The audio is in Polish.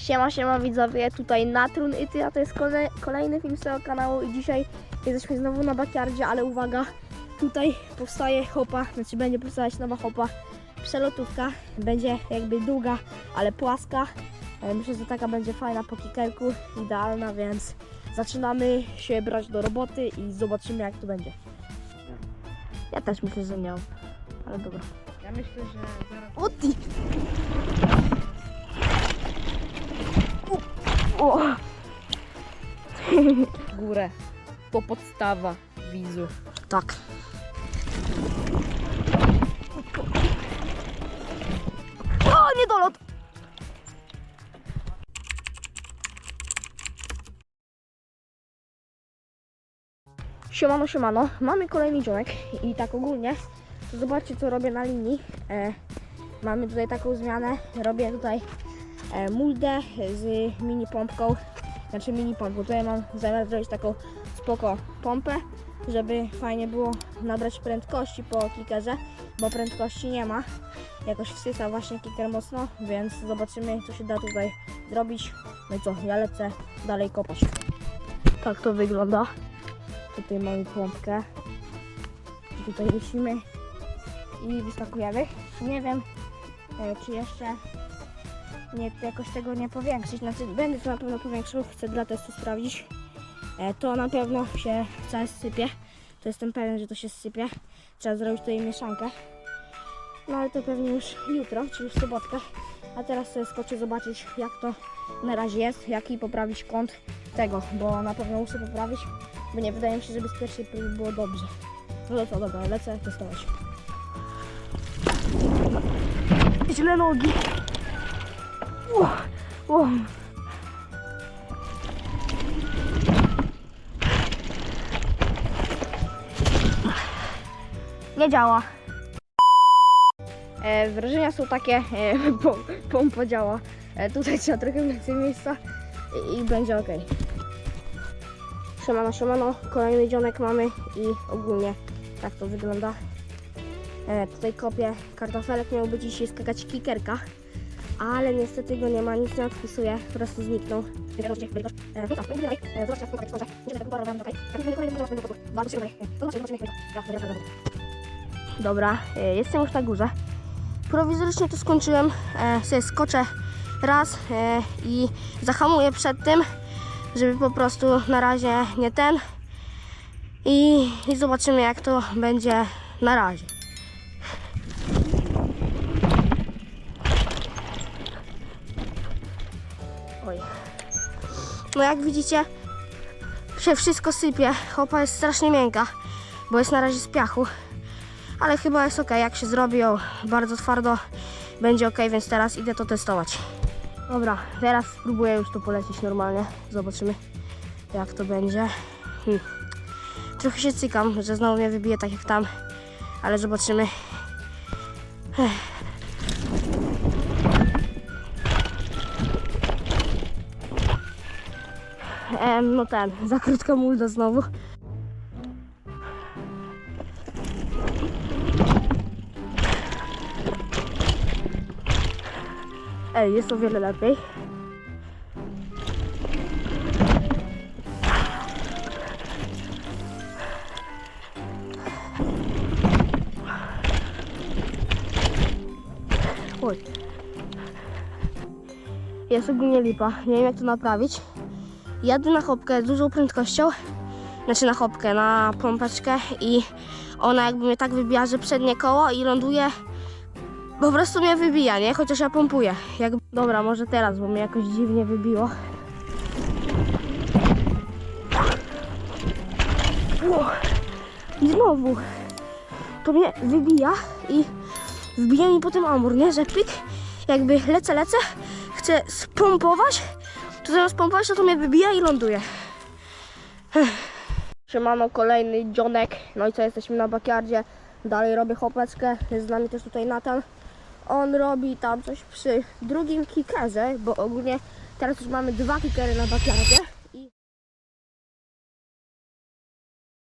Siema, siema widzowie, tutaj Natrun i ty, a to jest kole, kolejny film z tego kanału i dzisiaj jesteśmy znowu na bakiardzie, ale uwaga, tutaj powstaje hopa, znaczy będzie powstawać nowa hopa, przelotówka, będzie jakby długa, ale płaska. E, Myślę, że taka będzie fajna po kikerku, idealna, więc zaczynamy się brać do roboty i zobaczymy jak to będzie. Ja też myślę, że nie, ale dobra. Ja myślę, że zaraz O ty! To podstawa wizu. Tak. O, niedolot! Siemano, siemano. Mamy kolejny dzionek i tak ogólnie zobaczcie co robię na linii. E, mamy tutaj taką zmianę. Robię tutaj e, muldę z mini pompką. Znaczy mini pompką. Tutaj mam zamiar zrobić taką spoko pompę żeby fajnie było nabrać prędkości po kickerze, bo prędkości nie ma. Jakoś wsysa właśnie kicker mocno, więc zobaczymy co się da tutaj zrobić. No i co, ja lecę dalej kopać. Tak to wygląda. Tutaj mamy pompkę. Tutaj musimy i wyskakujemy. Nie wiem, e, czy jeszcze nie, jakoś tego nie powiększyć. Znaczy, będę to na pewno powiększył, chcę dla testu sprawdzić. E, To na pewno się całe sypie. To jestem pewien, że to się sypie. Trzeba zrobić tutaj mieszankę. No ale to pewnie już jutro, czyli w sobotkę. A teraz sobie skoczę zobaczyć jak to na razie jest, jaki poprawić kąt tego, bo na pewno muszę poprawić, bo nie wydaje mi się, żeby z pierwszej próby było dobrze. No to co, dobra, lecę testować. Źle nogi. Nie działa. E, wrażenia są takie, e, pom, pompa działa. E, tutaj trzeba trochę więcej miejsca i, i będzie ok. Siemano, siemano, kolejny dzionek mamy i ogólnie tak to wygląda. E, tutaj kopię kartofelek, miał być dzisiaj skakać kikerka, ale niestety go nie ma, nic nie odpisuje, po prostu zniknął. Dobra, e, jestem już na górze. Prowizorycznie to skończyłem. E, sobie skoczę raz e, i zahamuję przed tym, żeby po prostu na razie nie ten. I, I zobaczymy jak to będzie na razie. No jak widzicie, się wszystko sypie. Chopa jest strasznie miękka, bo jest na razie z piachu ale chyba jest ok. Jak się zrobi ją bardzo twardo, będzie ok, więc teraz idę to testować. Dobra, teraz spróbuję już to polecieć normalnie. Zobaczymy, jak to będzie. Hmm. Trochę się cykam, że znowu mnie wybije tak jak tam, ale zobaczymy. Ech. Em, no ten, za krótka mulda znowu. Ej, jest o wiele lepiej. Oj. Jest ogólnie lipa. Nie wiem jak to naprawić. Jadę na chopkę z dużą prędkością. Znaczy na chopkę, na pompeczkę i ona jakby mnie tak wybija, że przednie koło i ląduje po prostu mnie wybija, nie? Chociaż ja pompuję. Jak... Dobra, może teraz, bo mnie jakoś dziwnie wybiło. Ło. I znowu. To mnie wybija i wbija mi potem amur, nie? Że pik, jakby lecę, lecę, chcę spompować, to pompować, to to mnie wybija i ląduje. Siemano, kolejny dzionek. No i co, jesteśmy na bakiardzie. Dalej robię chopeczkę. Jest z nami też tutaj Natan on robi tam coś przy drugim kickerze, bo ogólnie teraz już mamy dwa kickery na bakiardzie.